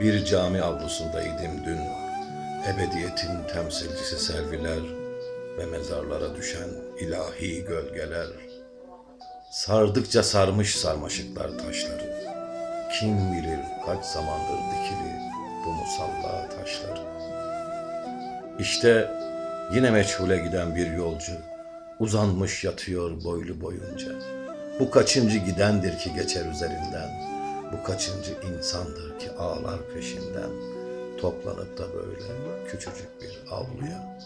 Bir cami avlusundaydım dün. Ebediyetin temsilcisi serviler ve mezarlara düşen ilahi gölgeler. Sardıkça sarmış sarmaşıklar taşları. Kim bilir kaç zamandır dikili bu musalla taşları. İşte yine meçhule giden bir yolcu uzanmış yatıyor boylu boyunca. Bu kaçıncı gidendir ki geçer üzerinden. Bu kaçıncı insandır ki ağlar peşinden. Toplanıp da böyle küçücük bir avluya